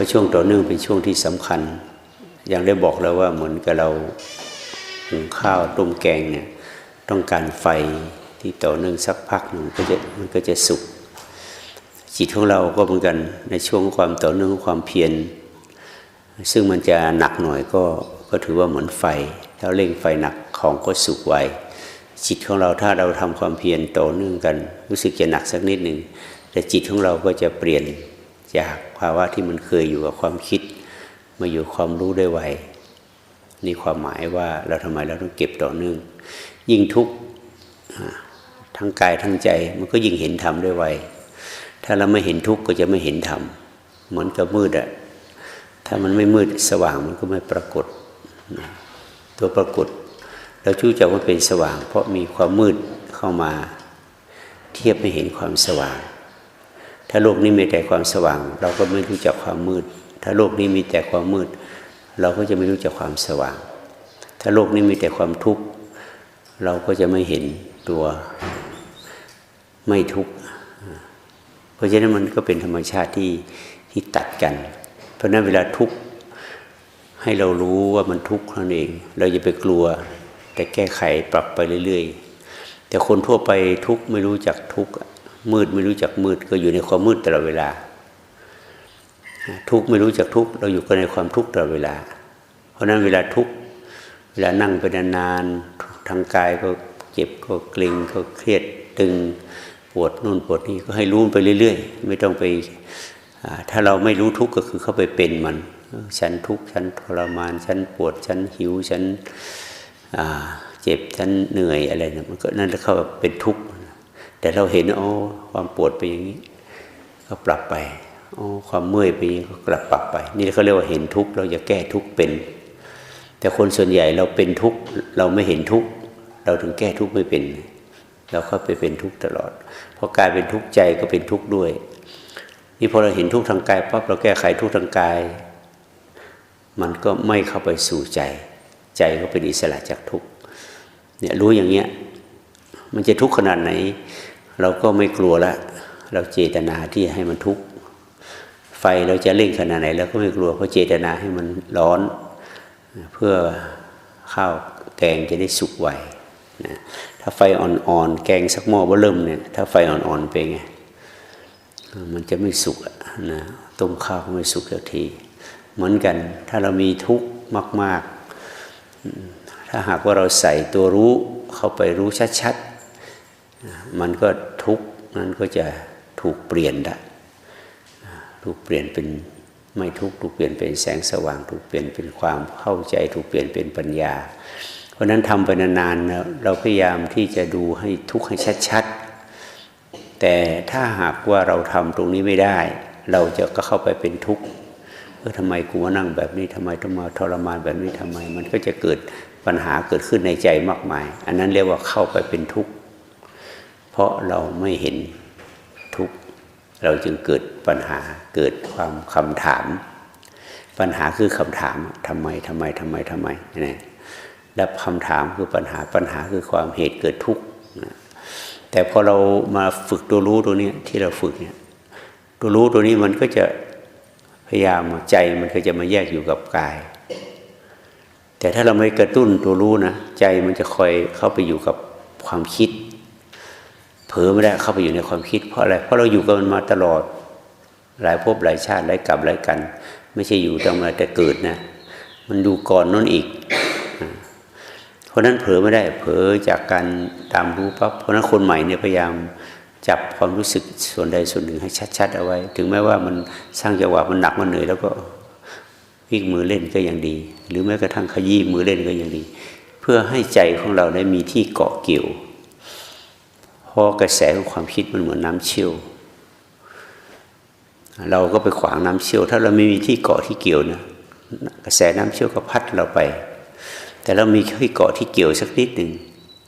พราะช่วงต่อเนื่องเป็นช่วงที่สำคัญ อย่างได้บอกแล้วว่าเหมือนกับเราหุงข้าวต้มแกงเนี่ยต้องการไฟที่ต่อเนื่องสักพักหนึ่งก็จะมันก็จะสุกจิตของเราก็เหมือนกันในช่วงความต่อเนื่องของความเพียรซึ่งมันจะหนักหน่อยก็ก็ถือว่าเหมือนไฟถ้าเร่งไฟหนักของก็สุกไวจิตของเราถ้าเราทำความเพียรต่อเนื่องกัน รู้สึกจะหนักสักนิดหนึ่งแต่จิตของเราก็จะเปลี่ยน จากภาวะที่มันเคยอยู่กับความคิด มาอยู่ความรู้ได้ไวนี่ความหมายว่าเราทำไมเราต้องเก็บต่อเนื่อง ยิ่งทุกข์ทั้งกายทั้งใจมันก็ยิ่งเห็นธรรมได้ไวถ้าเราไม่เห็นทุกข์ก็จะไม่เห็นธรรมเหมือนกับมืดอะถ้ามันไม่มืดสว่างมันก็ไม่ปรากฏ ตัวปรากฏ เราชู้จักว่าเป็นสว่าง เพราะมีความมืดเข้ามา เทียบไม่เห็นความสว่าง ถ้าโลกนี้มีแต่ความสว่าง เราก็ไม่รู้จักความมืด ถ้าโลกนี้มีแต่ความมืด เราก็จะไม่รู้จักความสว่าง ถ้าโลกนี้มีแต่ความทุกข์เราก็จะไม่เห็นตัวไม่ทุกข์เพราะฉะนั้นมันก็เป็นธรรมชาติที่ที่ตัดกัน เพราะนั้นเวลาทุกข์ให้เรารู้ว่ามันทุกข์นั่นเอง เราจะไปกลัว แต่แก้ไขปรับไปเรื่อย ๆ แต่คนทั่วไปทุกข์ไม่รู้จักทุกข์ มืดไม่รู้จักมืดก็อยู่ในความมืดตลอดเวลา ทุกไม่รู้จักทุกเราอยู่กันในความทุกตลอดเวลา เพราะนั้นเวลาทุกเวลานั่งไปนานๆทางกายก็เจ็บก็เกร็งก็เครียดตึงปวดนู่นปวดนี่ก็ให้รู้ไปเรื่อย ๆ ไม่ต้องไปถ้าเราไม่รู้ทุกข์ก็คือเข้าไปเป็นมัน ฉันทุกข์ฉันทรมาน ฉันปวด ฉันหิว ฉันเจ็บ ฉันเหนื่อยอะไรเนี่ยมันก็นั่นเข้าเป็นทุกข์ แต่เราเห็นอ๋อความปวดไปอย่างนี้ ก็ปรับไปอ๋อความเมื่อยไปอย่างนี้ก็กลับปรับไป นี่เขาเรียกว่าเห็นทุกข์เราจะแก้ทุกข์เป็น แต่คนส่วนใหญ่เราเป็นทุกข์เราไม่เห็นทุกข์เราถึงแก้ทุกข์ไม่เป็น เราก็ไปเป็นทุกข์ตลอดพอกลายเป็นทุกข์ใจก็เป็นทุกข์ด้วยนี่พอเราเห็นทุกข์ทางกายปั๊บเราแก้ไขทุกข์ทางกาย มันก็ไม่เข้าไปสู่ใจ ใจก็เป็นอิสระจากทุกข์เนี่ยรู้อย่างเงี้ยมันจะทุกข์ขนาดไหน เราก็ไม่กลัวละ เราเจตนาที่ให้มันทุกข์ไฟเราจะเล่งขนาดไหนเราก็ไม่กลัวเพราะเจตนาให้มันร้อน เพื่อข้าวแกงจะได้สุกไวนะถ้าไฟอ่อนๆแกงสักหม้อว่าเริ่มเนี่ยถ้าไฟอ่อนๆเป็นไงมันจะไม่สุกนะต้มข้าวก็ไม่สุกสักที เหมือนกันถ้าเรามีทุกข์มาก ๆ ถ้าหากว่าเราใส่ตัวรู้เข้าไปรู้ชัดๆ มันก็ทุกข์นั้นก็จะถูกเปลี่ยนได้ถูกเปลี่ยนเป็นไม่ทุกข์ถูกเปลี่ยนเป็นแสงสว่าง ถูกเปลี่ยนเป็นความเข้าใจ ถูกเปลี่ยนเป็นปัญญา เพราะนั้นทำไปนานๆเราพยายามที่จะดูให้ทุกข์ให้ชัดๆ แต่ถ้าหากว่าเราทำตรงนี้ไม่ได้ เราจะก็เข้าไปเป็นทุกข์เออทำไมกูมานั่งแบบนี้ทำไมต้องมาทรมานแบบนี้ทำไม มันก็จะเกิดปัญหาเกิดขึ้นในใจมากมาย อันนั้นเรียกว่าเข้าไปเป็นทุกข์เราะเราไม่เห็นทุกข์เราจึงเกิดปัญหาเกิดความคำถาม ปัญหาคือคำถามทำไมทำไมทำไมทำไมนี่และคำถามคือปัญหาปัญหาคือความเหตุเกิดทุกข์แต่พอเรามาฝึกตัวรู้ตัวนี้ที่เราฝึกเนี่ยตัวรู้ตัวนี้มันก็จะพยายามใจมันก็จะมาแยกอยู่กับกาย แต่ถ้าเราไม่กระตุ้นตัวรู้นะใจมันจะคอยเข้าไปอยู่กับความคิด เผลอไม่ได้เข้าไปอยู่ในความคิดเพราะอะไรเพราะเราอยู่กับมันมาตลอดหลายภพหลายชาติหลายกลับหลายกัน ไม่ใช่อยู่ตั้งแต่เกิดนะ มันดูก่อนนั่นอีก เพราะนั้นเผลอไม่ได้ เผลอจากการตามรู้ปั๊บเพราะนั้นคนใหม่เนี่ยพยายามจับความรู้สึกส่วนใดส่วนหนึ่งให้ชัด ๆ เอาไว้ ถึงแม้ว่ามันสร้างจังหวะมันหนักมันเหนื่อยแล้วก็วิ่งมือเล่นก็ยังดี หรือแม้กระทั่งขยี้มือเล่นก็ยังดี เพื่อให้ใจของเราได้มีที่เกาะเกี่ยว ราะกระแสของความคิดมันเหมือนน้าเชี่ยว เราก็ไปขวางน้ำเชี่ยว ถ้าเราไม่มีที่เกาะที่เกี่ยวนะกระแสน้ำเชี่ยวก็พัดเราไป แต่เรามีที่เกาะที่เกี่ยวสักนิดหนึ่ง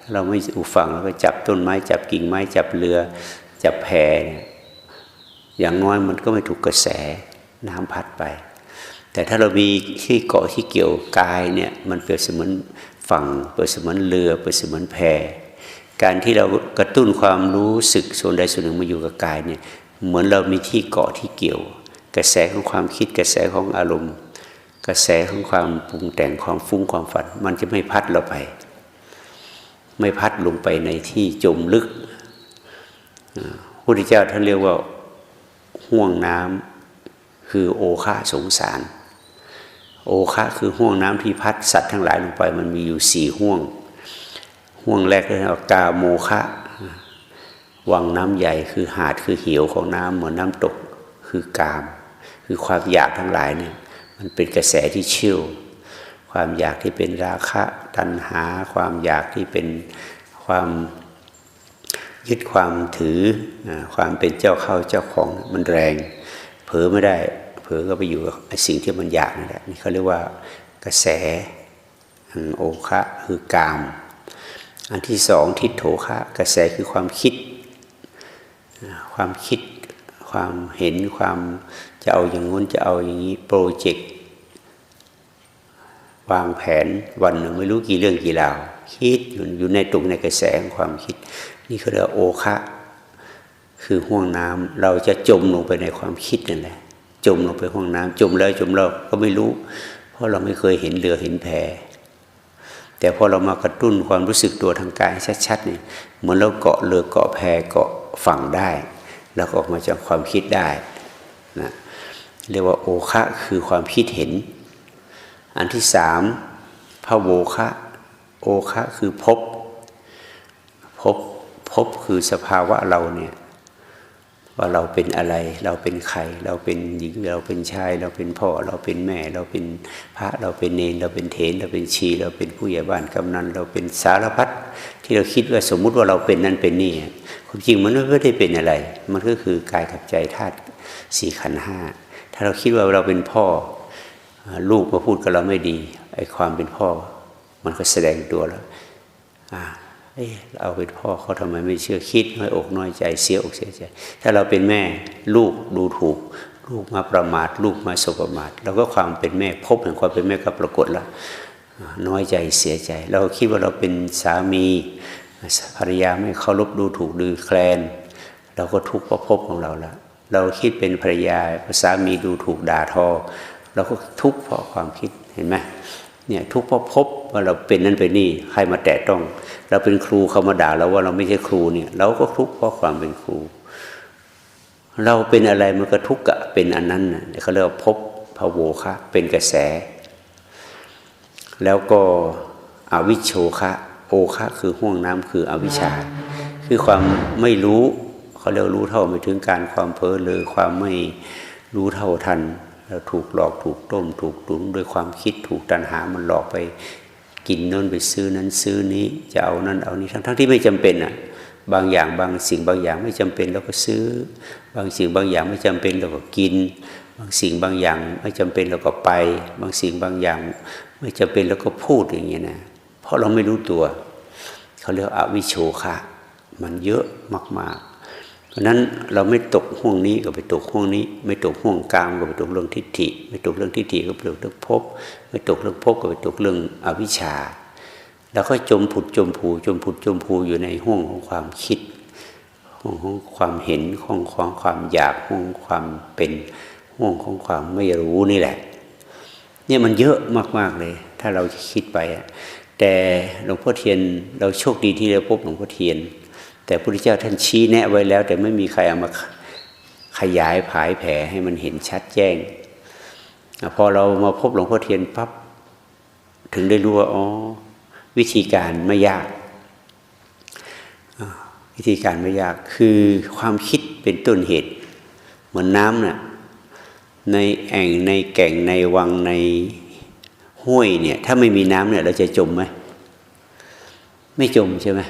ถ้าเราไม่อุฟังเราก็จับต้นไม้จับกิ่งไม้จับเรือ จับแพอย่างน้อยมันก็ไม่ถูกกระแสน้ำพัดไป แต่ถ้าเรามีที่เกาะที่เกี่ยวกายเนี่ยมันเปรียบเสมือนฝั่งเปรียบเสมือนเรือเปรียบเสมือนแพ การที่เรากระตุ้นความรู้สึกส่วนใดส่วนหนึ่งมาอยู่กับกายเนี่ยเหมือนเรามีที่เกาะที่เกี่ยว กระแสของความคิดกระแสของอารมณ์ กระแสของความปรุงแต่งความฟุ้งความฝัน มันจะไม่พัดเราไป ไม่พัดลงไปในที่จมลึกพระพุทธเจ้าท่านเรียกว่าห่วงน้ำคือโอคะสงสาร โอคะคือห่วงน้ำที่พัดสัตว์ทั้งหลายลงไป มันมีอยู่สี่ห่วง ห่วงแรกเรียกว่ากาโมคะวังน้ำใหญ่คือหาดคือเหวของน้ำเหมือนน้ำตกคือกาม คือความอยากทั้งหลายเนี่ยมันเป็นกระแสที่เชี่ยวความอยากที่เป็นราคะตัณหา ความอยากที่เป็นความยึดความถือความเป็นเจ้าเข้าเจ้าของมันแรง เผลอไม่ได้ เผลอก็ไปอยู่กับสิ่งที่มันอยากนั่นแหละนี่เขาเรียกว่ากระแสโอคะคือกาม อันที่สองทิฏโถคะกระแสคือความคิด ความคิดความเห็นความจะเอาอย่างงู้นจะเอาอย่างนี้โปรเจกต์วางแผนวันหนึ่งไม่รู้กี่เรื่องกี่ราวคิดอยู่อยู่ในตุกในกระแสของความคิด นี่คือเรียกโอคะ คือห่วงน้ำเราจะจมลงไปในความคิดนั่นแหละจมลงไปห้องน้ำจมแล้วจมแล้วก็ไม่รู้ เพราะเราไม่เคยเห็นเรือเห็นแพ แต่พอเรามากระตุ้นความรู้สึกตัวทางกายชัดๆเนี่ยเหมือนเราเกาะเรือเกาะแพเกาะฝั่งได้ แล้วก็ออกมาจากความคิดได้นะเรียกว่าโอคะคือความคิดเห็น อันที่สามพระโวคะโอคะคือพบพบพบคือสภาวะเราเนี่ย ว่าเราเป็นอะไร เราเป็นใคร เราเป็นหญิง เราเป็นชาย เราเป็นพ่อ เราเป็นแม่ เราเป็นพระ เราเป็นเนร เราเป็นเถรเราเป็นชี เราเป็นผู้ใหญ่บ้านกำนัน เราเป็นสารพัดที่เราคิดว่าสมมุติว่าเราเป็นนั่นเป็นนี่ความจริงมันไม่ได้เป็นอะไร มันก็คือกายกับใจธาตุสี่ขันห้า ถ้าเราคิดว่าเราเป็นพ่อ ลูกมาพูดกับเราไม่ดี ไอ้ความเป็นพ่อ มันก็แสดงตัวแล้ว เอาเป็นพ่อเขาทำไมไม่เชื่อคิดน้อยอกน้อยใจเสียอกเสียใจ ถ้าเราเป็นแม่ลูกดูถูก ลูกมาประมาทลูกมาสบประมาทเราก็ความเป็นแม่พบแห่งความเป็นแม่ก็ปรากฏแล้วน้อยใจเสียใจ เราคิดว่าเราเป็นสามีภรรยาไม่เคารพดูถูกดูแคลน เราก็ทุกข์เพราะพบของเราล้วเราคิดเป็นภรรยาสามีดูถูกด่าทอ เราก็ทุกข์เพราะความคิดเห็นไหม เนี่ยทุกข์เพราะพบว่าเราเป็นนั่นเป็นนี่ใครมาแตะต้อง เราเป็นครูเขามาด่าเราว่าเราไม่ใช่ครูเนี่ย เราก็ทุกข์เพราะความเป็นครู เราเป็นอะไรมันก็ทุกข์อะเป็นอันนั้นนะเขาเรียกว่าพบพะโวคะเป็นกระแส แล้วก็อวิชโชคะโอคะคือห่วงน้ำคืออวิชชา คือความไม่รู้เขาเรียกรู้เท่าไม่ถึงการความเพ้อเลยความไม่รู้เท่าทัน ถูกหลอกถูกต้ม ถูกตุนด้วยความคิดถูกตัณหามันหลอกไปกินนั่นไปซื้อนั้นซื้อนี้จะเอานั่นเอานี้ทั้งทั้งที่ไม่จำเป็นอะบางอย่างบางสิ่งบางอย่างไม่จำเป็นเราก็ซื้อ บางสิ่งบางอย่างไม่จำเป็นเราก็กิน บางสิ่งบางอย่างไม่จำเป็นเราก็ไป บางสิ่งบางอย่างไม่จำเป็นเราก็พูดอย่างเงี้ยนะเพราะเราไม่รู้ตัว เขาเรียกอวิโชคะมันเยอะมาก เพราะนั้นเราไม่ตกห่วงนี้ก็ไปตกห่วงนี้ ไม่ตกห่วงกลางก็ไปตกเรื่องทิฏฐิ ไม่ตกเรื่องทิฏฐิก็ไปตกเรื่องภพไม่ตกเรื่องภพก็ไปตกเรื่องอวิชชา แล้วก็จมผุดจมผูจมผุดจมผูอยู่ในห่วงของความคิดห่วงของความเห็นห่วงของความอยากห่วงความเป็นห่วงของความไม่รู้นี่แหละ เนี่ยมันเยอะมากๆเลย ถ้าเราคิดไปแต่หลวงพ่อเทียน เราโชคดีที่เราพบหลวงพ่อเทียน แต่พระพุทธเจ้าท่านชี้แนะไว้แล้ว แต่ไม่มีใครเอามาขยายผายแผ่ให้มันเห็นชัดแจ้ง พอเรามาพบหลวงพ่อเทียนปั๊บถึงได้รู้ว่าอ๋อวิธีการไม่ยาก วิธีการไม่ยากคือความคิดเป็นต้นเหตุ เหมือนน้ำเนะ่ยในแอ่งในแก่งในวังในห้วยเนี่ย ถ้าไม่มีน้ำเนี่ย เราจะจมไหมไม่จมใช่ไหม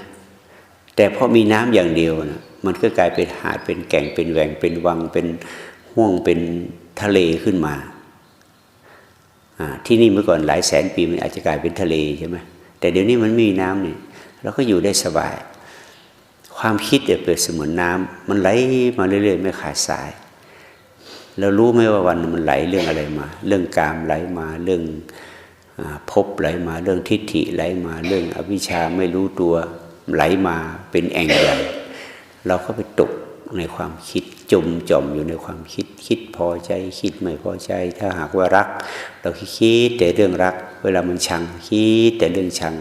แต่พอมีน้ำอย่างเดียวนะมันก็กลายเป็นหาดเป็นแก่งเป็นแหวงเป็นวังเป็นห่วงเป็นทะเลขึ้นมา ที่นี่เมื่อก่อนหลายแสนปีมันอาจจะกลายเป็นทะเลใช่ไหมแต่เดี๋ยวนี้มันมีน้ำนี่เราก็อยู่ได้สบาย ความคิดเปิดเสมือนน้ำมันไหลมาเรื่อยๆ ไม่ขาดสาย เรารู้ไหมว่าวันมันไหลเรื่องอะไรมา เรื่องกามไหลมาเรื่องพบไหลมา เรื่องทิฏฐิไหลมา เรื่องอวิชชาไม่รู้ตัว ไหลมาเป็นแอ่งใหญ่เราก็ไปตกในความคิดจมจอมอยู่ในความคิดคิดพอใจคิดไม่พอใจ ถ้าหากว่ารัก เราคิดแต่เรื่องรัก เวลามันชังคิดแต่เรื่องชัง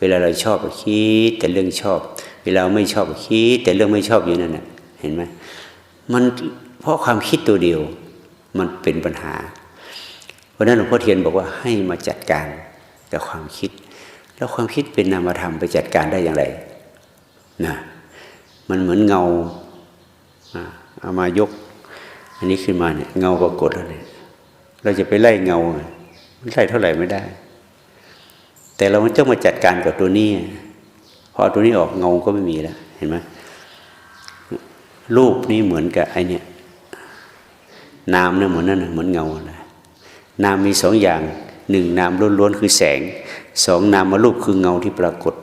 เวลาเราชอบก็คิดแต่เรื่องชอบ เวลาไม่ชอบก็คิดแต่เรื่องไม่ชอบอยู่นั่นน่ะเห็นไหมมันเพราะความคิดตัวเดียวมันเป็นปัญหา เพราะนั้นหลวงพ่อเทียนบอกว่าให้มาจัดการกับความคิด แล้วความคิดเป็นนามธรรมไปจัดการได้อย่างไร นะมันเหมือนเงาเอามายก อันนี้ขึ้นมาเนี่ยเงาปรากฏแล้วเนี่ยเราจะไปไล่เงามันไล่เท่าไหร่ไม่ได้ แต่เราต้องมาจัดการกับตัวนี้พอตัวนี้ออกเงาก็ไม่มีแล้ว เห็นไหมรูปนี้เหมือนกับไอเนี่ยนามเนี่ยเหมือนนั่นนะเหมือนเงาเลยนามมีสองอย่างหนึ่งนามล้วนๆคือแสงสองนามมารูปคือเงาที่ปรากฏ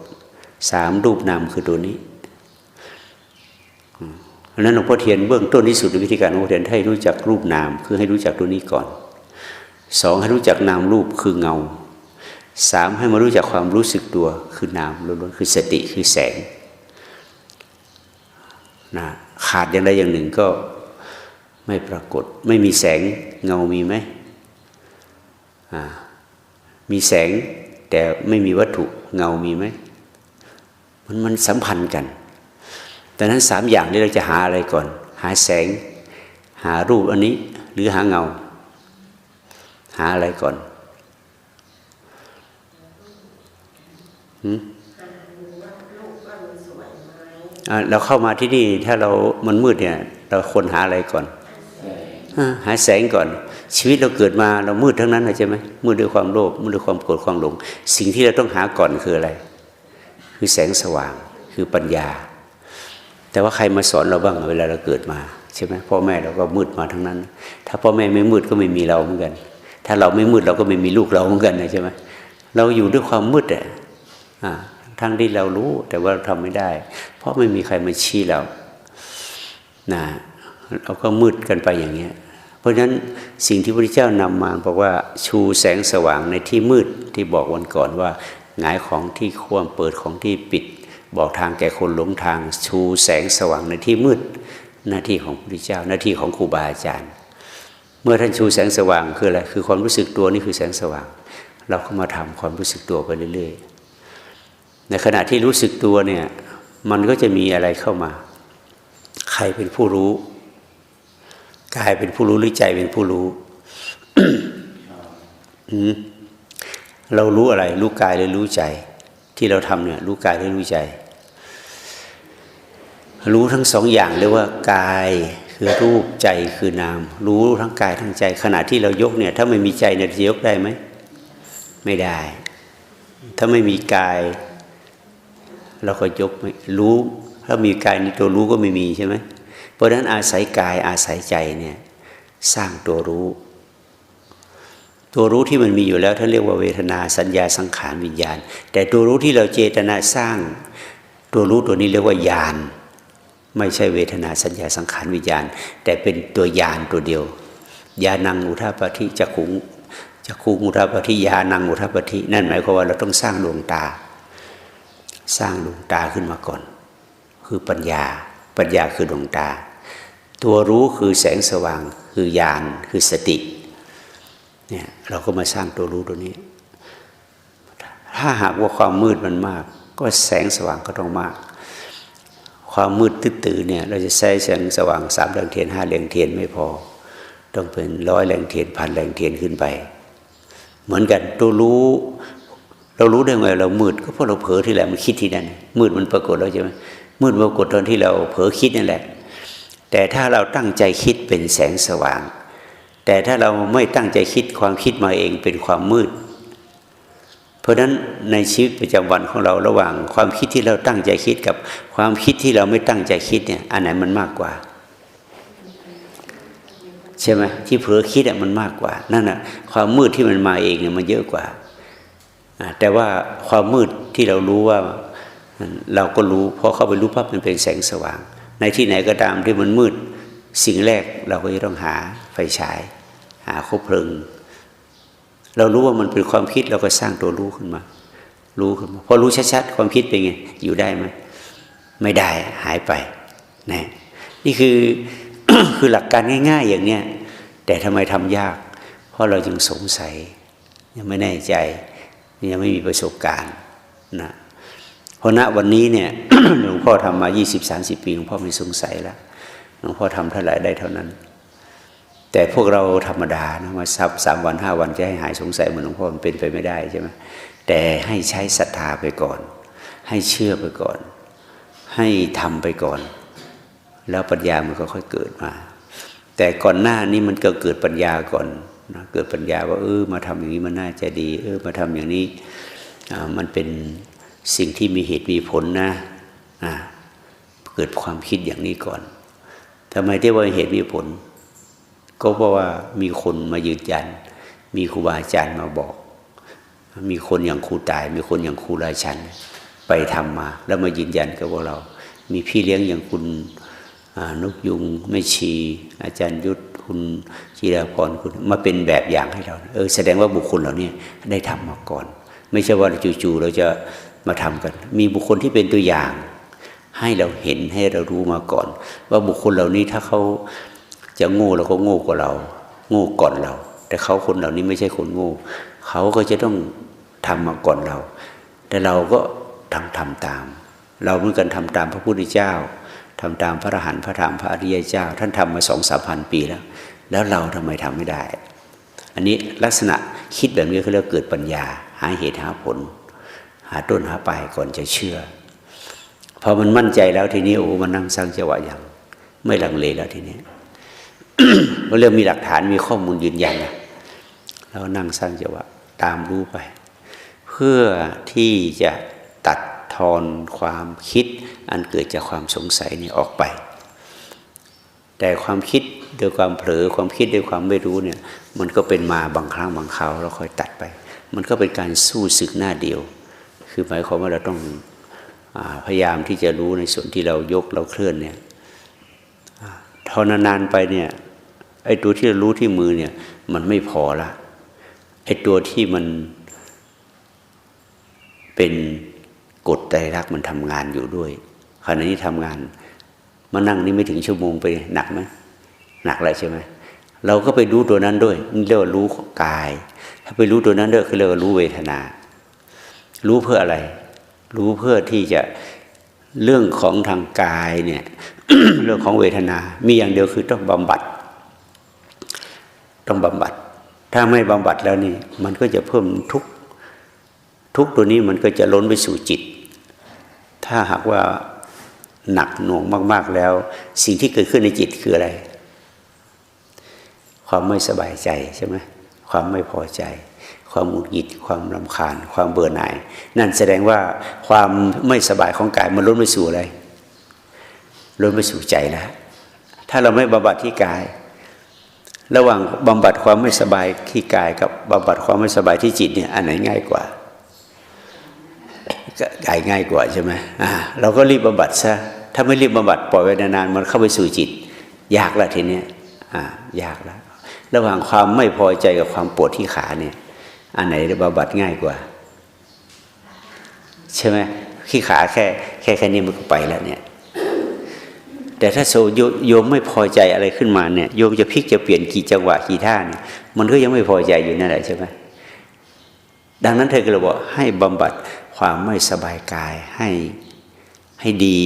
สามรูปนามคือตัวนี้ ราะนั้นหลวงพ่อเทียนเบื้องต้นที่สุดในวิธีการหลวงพ่อเทียนให้รู้จักรูปนาม คือให้รู้จักตัวนี้ก่อนสองให้รู้จักนามรูปคือเงาสามให้มารู้จักความรู้สึกตัวคือนามล้วนๆคือสติคือแสงนะขาดอย่างใดอย่างหนึ่งก็ไม่ปรากฏ ไม่มีแสงเงามีไหมมีแสงแต่ไม่มีวัตถุเงามีไหมมันมันสัมพันธ์กัน แต่นั้นสามอย่างนี้เราจะหาอะไรก่อน หาแสง หารูปอันนี้ หรือหาเงา หาอะไรก่อนหืมอ่าเราเข้ามาที่นี่ถ้าเรามันมืดเนี่ย เราควรหาอะไรก่อนอ่าหาแสงก่อน ชีวิตเราเกิดมาเรามืดทั้งนั้นเลยใช่ไหมมืดด้วยความโลภมืดด้วยความโกรธความหลง สิ่งที่เราต้องหาก่อนคืออะไร คือแสงสว่างคือปัญญา แต่ว่าใครมาสอนเราบ้างเวลาเราเกิดมาใช่ไหมพ่อแม่เราก็มืดมาทั้งนั้น ถ้าพ่อแม่ไม่มืดก็ไม่มีเราเหมือนกัน ถ้าเราไม่มืดเราก็ไม่มีลูกเราเหมือนกันนะใช่ไหมเราอยู่ด้วยความมืดอะอ่าทั้งที่เรารู้แต่ว่าเราทำไม่ได้ เพราะไม่มีใครมาชี้เรานะเราก็มืดกันไปอย่างเงี้ย เพราะฉะนั้นสิ่งที่พระพุทธเจ้านำมาบอกว่าชูแสงสว่างในที่มืดที่บอกวันก่อนว่าหงายของที่ควมเปิดของที่ปิด บอกทางแก่คนหลงทางชูแสงสว่างในที่มืดหน้าที่ของพระพุทธเจ้าหน้าที่ของครูบาอาจารย์ เมื่อท่านชูแสงสว่างคืออะไรคือความรู้สึกตัวนี่คือแสงสว่าง เราก็มาทำความรู้สึกตัวไปเรื่อยๆ ในขณะที่รู้สึกตัวเนี่ยมันก็จะมีอะไรเข้ามา ใครเป็นผู้รู้กายเป็นผู้รู้หรือใจเป็นผู้รู้เรารู้อะไร รู้กายหรือรู้ใจ ที่เราทำเนี่ยรู้กายหรือรู้ใจ รู้ทั้งสองอย่างเรียกว่ากายคือรูปใจคือนาม รู้ทั้งกายทั้งใจ ขณะที่เรายกเนี่ย ถ้าไม่มีใจเนี่ยจะยกได้ไหมไม่ได้ ถ้าไม่มีกาย เราก็ยกไม่รู้ ถ้ามีกายในตัวรู้ก็ไม่มีใช่ไหมเพราะฉะนั้นอาศัยกายอาศัยใจเนี่ย สร้างตัวรู้ ตัวรู้ที่มันมีอยู่แล้วท่านเรียกว่าเวทนาสัญญาสังขารวิญญาณ แต่ตัวรู้ที่เราเจตนาสร้าง ตัวรู้ตัวนี้เรียกว่าญาณไม่ใช่เวทนาสัญญาสังขารวิญญาณ แต่เป็นตัวญาณตัวเดียวญาณังอุทาปฏิจักขุงจักขุงอุทาปฏิญาณังอุทาปฏินั่นหมายความว่าเราต้องสร้างดวงตา สร้างดวงตาขึ้นมาก่อน คือปัญญา ปัญญาคือดวงตา ตัวรู้คือแสงสว่าง คือญาณคือสติ เนี่ยเราก็มาสร้างตัวรู้ตัวนี้ ถ้าหากว่าความมืดมันมาก ก็แสงสว่างก็ต้องมาก ความมืดตื้อเนี่ย เราจะใช้แสงสว่างสามแรงเทียนห้าแรงเทียนไม่พอ ต้องเป็นร้อยแรงเทียนพันแรงเทียนขึ้นไป เหมือนกันตัวรู้ เรารู้ได้ไงเรามืดก็เพราะเราเผลอที่แหละมันคิดที่นั่นมืดมันปรากฏแล้วใช่ไหมมืดปรากฏตอนที่เราเผลอคิดนั่นแหละ แต่ถ้าเราตั้งใจคิดเป็นแสงสว่าง แต่ถ้าเราไม่ตั้งใจคิดความคิดมาเองเป็นความมืด เพราะฉะนั้นในชีวิตประจำวันของเราระหว่าง ความคิดที่เราตั้งใจคิดกับความคิดที่เราไม่ตั้งใจคิดเนี่ยอันไหนมันมากกว่า ใช่ไหมที่เผลอคิดอะมันมากกว่า นั่นน่ะความมืดที่มันมาเองเนี่ยมันเยอะกว่าแต่ว่าความมืดที่เรารู้ว่าเราก็รู้พอเข้าไปรู้ปั๊บมันเป็นแสงสว่าง ในที่ไหนก็ตามที่มันมืดสิ่งแรกเราก็จะต้องหาไฟฉาย หาคบเพลิง เรารู้ว่ามันเป็นความคิดเราก็สร้างตัวรู้ขึ้นมา รู้ขึ้นมาพอรู้ชัดๆความคิดเป็นไงอยู่ได้ไหมไม่ได้หายไปนะนี่คือคือหลักการง่าย ๆ อย่างเนี้ยแต่ทำไมทำยาก เพราะเราจึงสงสัย ยังไม่แน่ใจ ยังไม่มีประสบการณ์นะเพราะณวันนี้เนี่ยหลวงพ่อทำมา 20-30 ปีหลวงพ่อไม่สงสัยแล้วหลวงพ่อทำเท่าไหร่ได้เท่านั้น แต่พวกเราธรรมดานะมาสับสามวันห้าวันจะให้หายสงสัยเหมือนหลวงพ่อมันเป็นไปไม่ได้ใช่ไหมแต่ให้ใช้ศรัทธาไปก่อน ให้เชื่อไปก่อน ให้ทำไปก่อน แล้วปัญญามันก็ค่อยเกิดมา แต่ก่อนหน้านี้มันก็เกิดปัญญาก่อนนะเกิดปัญญาว่าเออมาทำอย่างนี้มันน่าจะดี เออมาทำอย่างนี้อ่ามันเป็นสิ่งที่มีเหตุมีผลนะอ่าเกิดความคิดอย่างนี้ก่อนทำไมที่ว่าเหตุมีผล ก็เพราะว่ามีคนมายืนยัน มีครูบาอาจารย์มาบอก มีคนอย่างครูตาย มีคนอย่างครูราชัน ไปทำมา แล้วมายืนยันกับพวกเรา มีพี่เลี้ยงอย่างคุณนกยุงไม่ชี อาจารย์ยุทธคุณจีราพรคุณมาเป็นแบบอย่างให้เรา เออแสดงว่าบุคคลเหล่านี้ได้ทำมาก่อน ไม่ใช่ว่าจู่ๆเราจะมาทำกัน มีบุคคลที่เป็นตัวอย่าง ให้เราเห็นให้เรารู้มาก่อน ว่าบุคคลเหล่านี้ถ้าเขา จะโง่เราก็โง่กว่าเรา โง่ก่อนเรา แต่เขาคนเหล่านี้ไม่ใช่คนโง่ เขาก็จะต้องทำมาก่อนเรา แต่เราก็ทำทำตาม เราเหมือนกันทำตามพระพุทธเจ้าทำตามพระอรหันต์พระธรรมพระอริยเจ้า ท่านทำมาสองสามพันปีแล้ว แล้วเราทำไมทำไม่ได้ อันนี้ลักษณะคิดแบบนี้เขาเรียกเกิดปัญญา หาเหตุหาผล หาต้นหาปลายก่อนจะเชื่อพอมันมั่นใจแล้วทีนี้โอ้มันนั่งสร้างจังหวะอย่าง ไม่ลังเลแล้วทีนี้ ก็เริ่มมีหลักฐานมีข้อมูลยืนยันนะแล้วนั่งสร้างจังหวะตามรู้ไป เพื่อที่จะตัดทอนความคิด อันเกิดจากความสงสัยนี่ออกไป แต่ความคิดโดยความเผลอความคิดด้วยความไม่รู้เนี่ย มันก็เป็นมาบางครั้งบางคราวเราค่อยตัดไป มันก็เป็นการสู้ศึกหน้าเดียว คือหมายความว่าเราต้องอพยายามที่จะรู้ในส่วนที่เรายกเราเคลื่อนเนี่ยทอนานๆไปเนี่ย ไอ้ตัวที่รู้ที่มือเนี่ย มันไม่พอละไอ้ตัวที่มันเป็นกฎใจรักมันทำงานอยู่ด้วยขณะนี้ทำงานมานั่งนี่ไม่ถึงชั่วโมงไปหนักไหมหนักเลยใช่ไหมเราก็ไปรู้ตัวนั้นด้วยนี่เรียกว่ารู้กาย ถ้าไปรู้ตัวนั้นด้วยคือเรียกว่ารู้เวทนา รู้เพื่ออะไร รู้เพื่อที่จะเรื่องของทางกายเนี่ย เรื่องของเวทนา มีอย่างเดียวคือต้องบำบัด ต้องบำบัด ถ้าไม่บำบัดแล้วนี่ มันก็จะเพิ่มทุกทุกตัวนี้มันก็จะล้นไปสู่จิต ถ้าหากว่าหนักหน่วงมาก ๆแล้ว สิ่งที่เกิดขึ้นในจิตคืออะไร ความไม่สบายใจใช่ไหมความไม่พอใจ ความหงุดหงิด ความรำคาญ ความเบื่อหน่าย นั่นแสดงว่าความไม่สบายของกายมันล้นไปสู่อะไรล้นไปสู่ใจแล้วถ้าเราไม่บำบัดที่กาย ระหว่างบำบัดความไม่สบายที่กายกับบำบัดความไม่สบายที่จิตเนี่ยอันไหนง่ายกว่า กายง่ายกว่าใช่ไหมอ่าเราก็รีบบำบัดซะถ้าไม่รีบบำบัดปล่อยไว้นานๆมันเข้าไปสู่จิต ยากละทีเนี้ยอ่ายากล้วระหว่างความไม่พอใจกับความปวดที่ขาเนี่ย อันไหนบำบัดง่ายกว่า ใช่ไหมขี้ขาแค่แค่แค่นี้มันก็ไปแล้วเนี่ย แต่ถ้าโซโยมไม่พอใจอะไรขึ้นมาเนี่ยโยมจะพลิกจะเปลี่ยนกี่จังหวะกี่ท่าเนี่ยมันก็ยังไม่พอใจอยู่นั่นแหละใช่ไหมดังนั้นเธอก็เลยบอกให้บำบัดความไม่สบายกายให้ให้ดี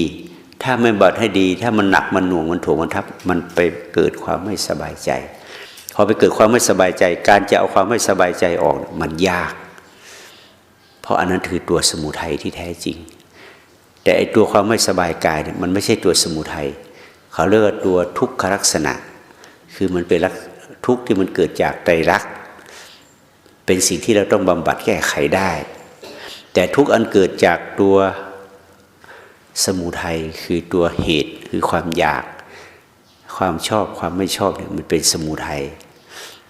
ถ้าไม่บำบัดให้ดี ถ้ามันหนักมันหน่วงมันถ่วงมันทับ มันไปเกิดความไม่สบายใจ พอไปเกิดความไม่สบายใจ การจะเอาความไม่สบายใจออกมันยาก เพราะอันนั้นคือตัวสมุทัยที่แท้จริง แต่ไอตัวความไม่สบายกายเนี่ยมันไม่ใช่ตัวสมุทัยเขาเรียกว่าตัวทุกขลักษณะ คือมันเป็นทุกข์ที่มันเกิดจากไตรลัก เป็นสิ่งที่เราต้องบำบัดแก้ไขได้ แต่ทุกอันเกิดจากตัวสมุทัยคือตัวเหตุคือความอยาก ความชอบความไม่ชอบเนี่ยมันเป็นสมุทัย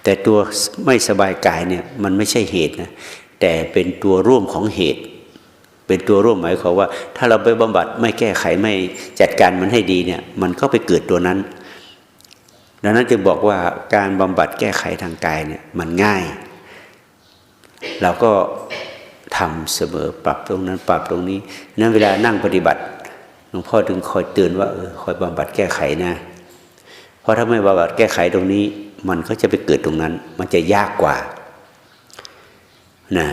แต่ตัวไม่สบายกายเนี่ยมันไม่ใช่เหตุนะแต่เป็นตัวร่วมของเหตุ เป็นตัวร่วมหมายความว่า ถ้าเราไปบำบัดไม่แก้ไขไม่จัดการมันให้ดีเนี่ย มันก็ไปเกิดตัวนั้น ดังนั้นจึงบอกว่าการบำบัดแก้ไขทางกายเนี่ยมันง่าย เราก็ทำเสมอปรับตรงนั้น ปรับตรงนี้นั้นเวลานั่งปฏิบัติหลวงพ่อถึงคอยเตือนว่าเออคอยบำบัดแก้ไขนะเพราะถ้าไม่บำบัดแก้ไขตรงนี้ มันก็จะไปเกิดตรงนั้น มันจะยากกว่านะ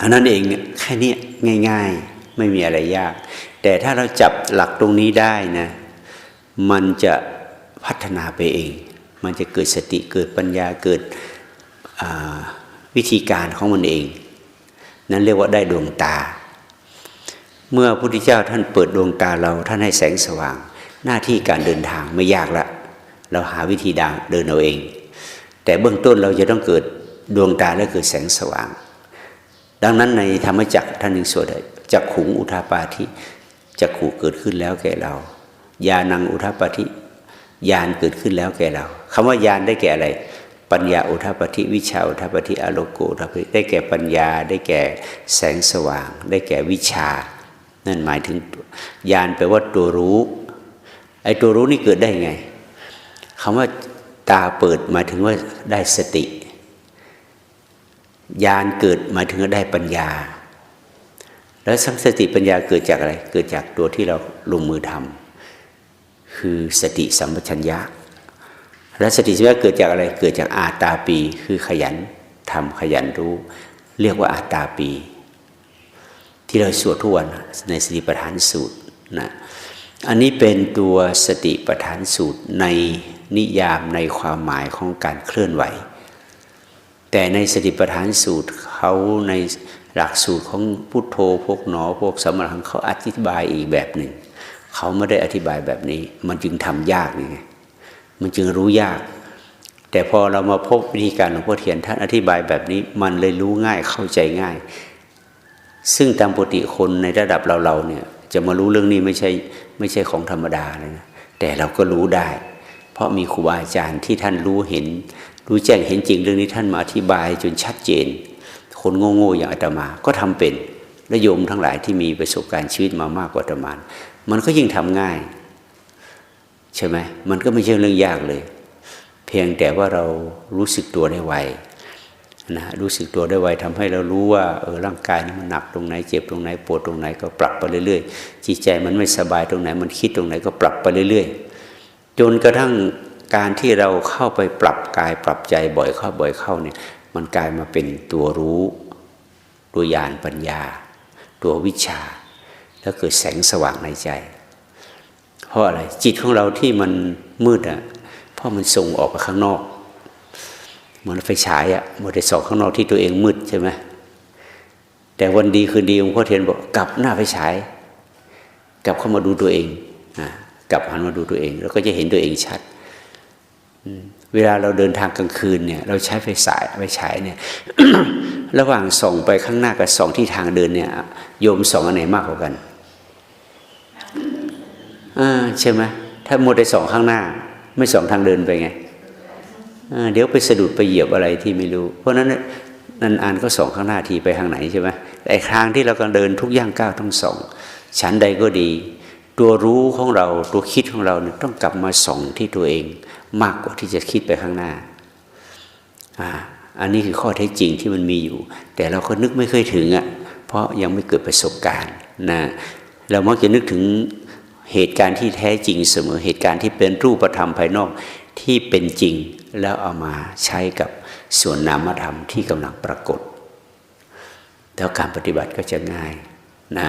อันนั้นเองแค่นี้ ง่าย ๆ ไม่มีอะไรยาก แต่ถ้าเราจับหลักตรงนี้ได้นะมันจะพัฒนาไปเอง มันจะเกิดสติเกิดปัญญาเกิดวิธีการของมันเอง นั้นเรียกว่าได้ดวงตา เมื่อพระพุทธเจ้าท่านเปิดดวงตาเราท่านให้แสงสว่าง หน้าที่การเดินทางไม่ยากละ เราหาวิธีดางเดินเอาเอง แต่เบื้องต้นเราจะต้องเกิดดวงตาและเกิดแสงสว่าง ดังนั้นในธรรมจักรท่านหนึ่งสวดจักขุงอุทาปาธิจักขู่เกิดขึ้นแล้วแก่เราญาณังอุทาปาธิญาณเกิดขึ้นแล้วแก่เราคำว่าญาณได้แก่อะไร ปัญญาอุทาปฏิวิชาอุทาปฏิอโลโกอุทาปฏิได้แก่ปัญญาได้แก่แสงสว่าง ได้แก่วิชา นั่นหมายถึงญาณแปลว่าตัวรู้ไอ้ตัวรู้นี่เกิดได้ไงคำว่าตาเปิดหมายถึงว่าได้สติ ญาณเกิดหมายถึงได้ปัญญา แล้วสัมสติปัญญาเกิดจากอะไร เกิดจากตัวที่เราลงมือทำคือสติสัมปชัญญะ และสติสัมปชัญญะเกิดจากอะไร เกิดจากอาตาปี คือขยันทำขยันรู้ เรียกว่าอาตาปี ที่เราสวดทุกวันในสติปัฏฐานสูตรนะอันนี้เป็นตัวสติปัฏฐานสูตรในนิยามในความหมายของการเคลื่อนไหว แต่ในสติปัฏฐานสูตรเขาในหลักสูตรของพุทโธพวกหนอพวกสมถะเขาอธิบายอีกแบบหนึ่ง เขาไม่ได้อธิบายแบบนี้ มันจึงทำยากนี่ไงมันจึงรู้ยาก แต่พอเรามาพบวิธีการหลวงพ่อเทียนท่านอธิบายแบบนี้ มันเลยรู้ง่ายเข้าใจง่าย ซึ่งตามปกติคนในระดับเราเราเนี่ยจะมารู้เรื่องนี้ไม่ใช่ไม่ใช่ของธรรมดาเลยนะแต่เราก็รู้ได้ เพราะมีครูบาอาจารย์ที่ท่านรู้เห็น รู้แจ้งเห็นจริงเรื่องนี้ท่านมาอธิบายจนชัดเจน คนโง่ๆอย่างอาตมาก็ทำเป็นและโยมทั้งหลายที่มีประสบการณ์ชีวิตมามากกว่าอาตมามันก็ยิ่งทำง่าย ใช่ไหมมันก็ไม่ใช่เรื่องยากเลย เพียงแต่ว่าเรารู้สึกตัวได้ไวนะรู้สึกตัวได้ไวทำให้เรารู้ว่าเออร่างกายนี้มันหนักตรงไหนเจ็บตรงไหนปวดตรงไหนก็ปรับไปเรื่อยๆจิตใจมันไม่สบายตรงไหน มันคิดตรงไหนก็ปรับไปเรื่อยๆ จนกระทั่ง การที่เราเข้าไปปรับกายปรับใจบ่อยเข้าบ่อยเข้าเนี่ยมันกลายมาเป็นตัวรู้ตัวญาณปัญญา ตัววิชา แล้วเกิดแสงสว่างในใจ เพราะอะไรจิตของเราที่มันมืดอะเพราะมันส่งออกไปข้างนอกเหมือนไฟฉายอะมัวแต่ส่องข้างนอกที่ตัวเองมืดใช่ไหมแต่วันดีคืนดีหลวงพ่อเทียนบอกกลับหน้าไฟฉาย กลับเข้ามาดูตัวเองนะกลับหันมาดูตัวเอง แล้วก็จะเห็นตัวเองชัด เวลาเราเดินทางกลางคืนเนี่ย เราใช้ไฟฉายไฟฉายเนี่ย ระหว่างส่องไปข้างหน้ากับส่องที่ทางเดินเนี่ย โยมส่องอันไหนมากกว่ากันอ่าใช่ไหมถ้าหมัวแต่ส่องข้างหน้า ไม่ส่องทางเดินไปไงเดี๋ยวไปสะดุดไปเหยียบอะไรที่ไม่รู้ เพราะนั้นนันอ่านก็ส่องข้างหน้าทีไปทางไหนใช่ไหมแต่ครางที่เรากำลังเดินทุกย่างก้าวต้องส่องชั้นใดก็ดี ตัวรู้ของเราตัวคิดของเราเนี่ยต้องกลับมาส่องที่ตัวเอง มากกว่าที่จะคิดไปข้างหน้าอ่าอันนี้คือข้อเท็จจริงที่มันมีอยู่ แต่เราก็นึกไม่เคยถึงอะ่ะเพราะยังไม่เกิดประสบการณ์นะเรามักจะนึกถึงเหตุการณ์ที่แท้จริงเสมอเหตุการณ์ที่เป็นรูปธรรมภายนอกที่เป็นจริงแล้วเอามาใช้กับส่วนนามธรรมที่กำลังปรากฏ แล้วการปฏิบัติก็จะง่ายนะ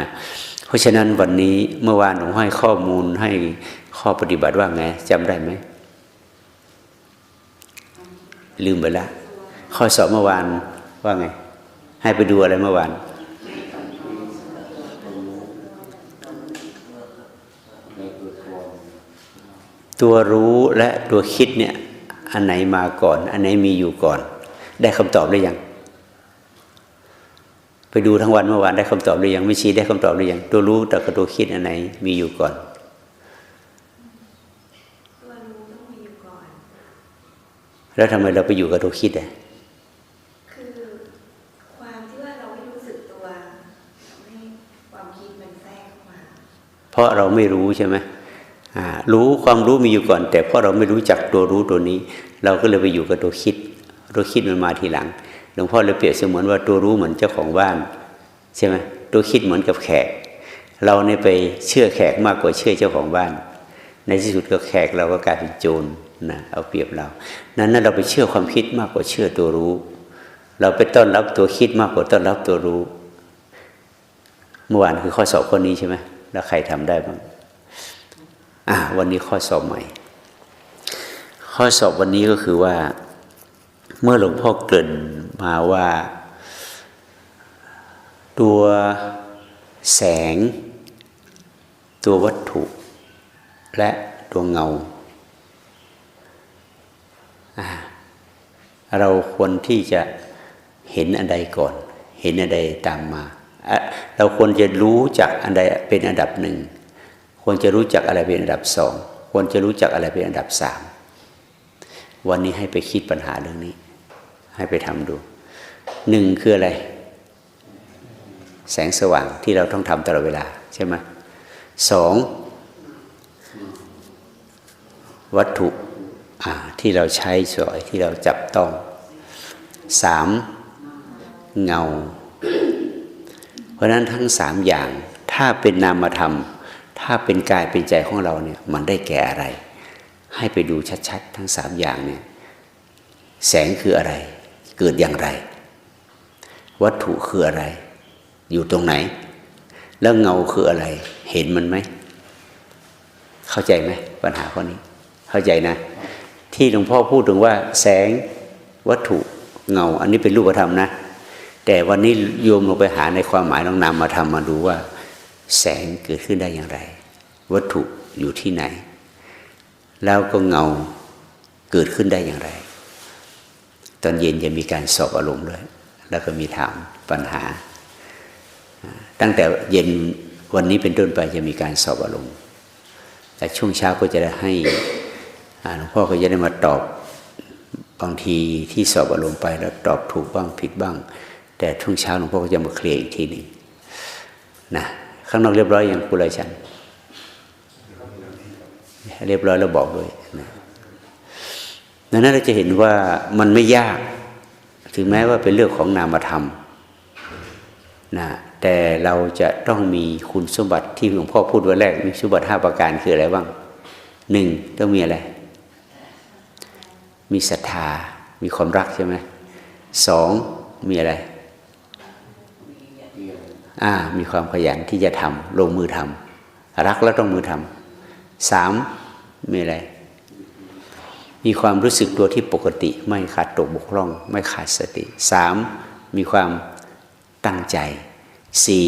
เพราะฉะนั้นวันนี้เมื่อวานหนูให้ข้อมูลให้ข้อปฏิบัติว่าไงจำได้ไหม ลืมไปละ ข้อสอบเมื่อวานว่าไง ให้ไปดูอะไรเมื่อวาน ตัวรู้และตัวคิดเนี่ยอันไหนมาก่อน อันไหนมีอยู่ก่อน ได้คำตอบหรือยังไปดูทั้งวันเมื่อวานได้คำตอบหรือยังไม่ชี้ได้คำตอบหรือยังตัวรู้แต่กับตัวคิดอันไหนมีอยู่ก่อนตัวรู้ต้องมีอยู่ก่อน แล้วทำไมเราไปอยู่กับตัวคิดอะคือความที่ว่าเราไม่รู้สึกตัวให้ความคิดมันแทรกเข้ามา เพราะเราไม่รู้ใช่ไหมรู้ความรู้มีอยู่ก่อน แต่เพราะเราไม่รู้จักตัวรู้ตัวนี้ เราก็เลยไปอยู่กับตัวคิด ตัวคิดมันมาทีหลังหลวงพ่อเลยเปรียบเสมือนว่าตัวรู้เหมือนเจ้าของบ้าน ใช่ไหมตัวคิดเหมือนกับแขก เราเนี่ยไปเชื่อแขกมากกว่าเชื่อเจ้าของบ้าน ในที่สุดก็แขกเราก็กลายเป็นโจร นะเอาเปรียบเรา นั้นนั้นเราไปเชื่อความคิดมากกว่าเชื่อตัวรู้ เราไปต้อนรับตัวคิดมากกว่าต้อนรับตัวรู้ เมื่อวานคือข้อสอบข้อนี้ใช่ไหมแล้วใครทำได้บ้างอ่าวันนี้ข้อสอบใหม่ ข้อสอบวันนี้ก็คือว่า เมื่อหลวงพ่อเกริ่นมาว่า ตัวแสง ตัววัตถุ และตัวเงา เราควรที่จะเห็นอันใดก่อน เห็นอันใดตามมา เราควรจะรู้จักอันใดเป็นอันดับหนึ่ง ควรจะรู้จักอะไรเป็นอันดับสอง ควรจะรู้จักอะไรเป็นอันดับสาม วันนี้ให้ไปคิดปัญหาเรื่องนี้ ให้ไปทำดูหนึ่งคืออะไร แสงสว่างที่เราต้องทำตลอดเวลาใช่ไหมสองวัตถุ ที่เราใช้สอยที่เราจับต้องสามเงา เพราะนั้นทั้งสามอย่าง ถ้าเป็นนามธรรม ถ้าเป็นกายเป็นใจของเราเนี่ยมันได้แก่อะไร ให้ไปดูชัดๆ ทั้งสามอย่างเนี่ยแสงคืออะไร เกิดอย่างไร วัตถุคืออะไร อยู่ตรงไหน แล้วเงาคืออะไร เห็นมันไหม เข้าใจไหมปัญหาข้อนี้ เข้าใจนะ ที่หลวงพ่อพูดถึงว่าแสงวัตถุเงา อันนี้เป็นรูปธรรมนะ แต่วันนี้โยมลงไปหาในความหมายลองนำมาทำมาดูว่า แสงเกิดขึ้นได้อย่างไร วัตถุอยู่ที่ไหน แล้วก็เงาเกิดขึ้นได้อย่างไร ตอนเย็นจะมีการสอบอารมณ์ด้วย แล้วก็มีถามปัญหา ตั้งแต่เย็นวันนี้เป็นต้นไปจะมีการสอบอารมณ์แต่ช่วงเช้าก็จะได้ให้ หลวงพ่อก็จะได้มาตอบบางทีที่สอบอารมณ์ไปแล้วตอบถูกบ้างผิดบ้าง แต่ช่วงเช้าหลวงพ่อก็จะมาเคลียร์อีกทีหนึ่งนะข้างนอกเรียบร้อยอย่างคุณไรชันเรียบร้อยแล้วบอกด้วยนะดังนั้นเราจะเห็นว่ามันไม่ยาก ถึงแม้ว่าเป็นเรื่องของนามธรรมนะแต่เราจะต้องมีคุณสมบัติที่หลวงพ่อพูดไว้แรกมีสมบัติห้าประการคืออะไรบ้างหนึ่งต้องมีอะไร มีศรัทธา มีความรักใช่ไหมสองมีอะไรอ่ามีความขยันที่จะทำลงมือทำรักแล้วต้องมือทำสามมีอะไร มีความรู้สึกตัวที่ปกติ ไม่ขาดตกบกพร่อง ไม่ขาดสติสามมีความตั้งใจสี่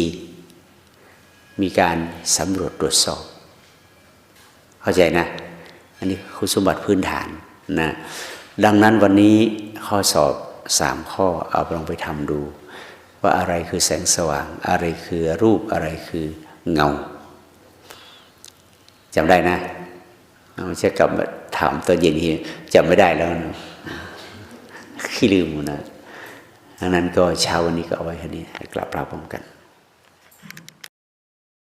มีการสำรวจตรวจสอบ เข้าใจนะ อันนี้คุณสมบัติพื้นฐานนะ ดังนั้นวันนี้ข้อสอบสามข้อเอาลองไปทำดู ว่าอะไรคือแสงสว่าง อะไรคือรูปอะไรคือเงาจำได้นะไม่ใช่กลับมาถามตอนเย็นทีจำไม่ได้แล้วนะขี้ลืมนะดังนั้นก็เช้าวันนี้ก็เอาไว้แค่นี้กลับลาพร้อมกัน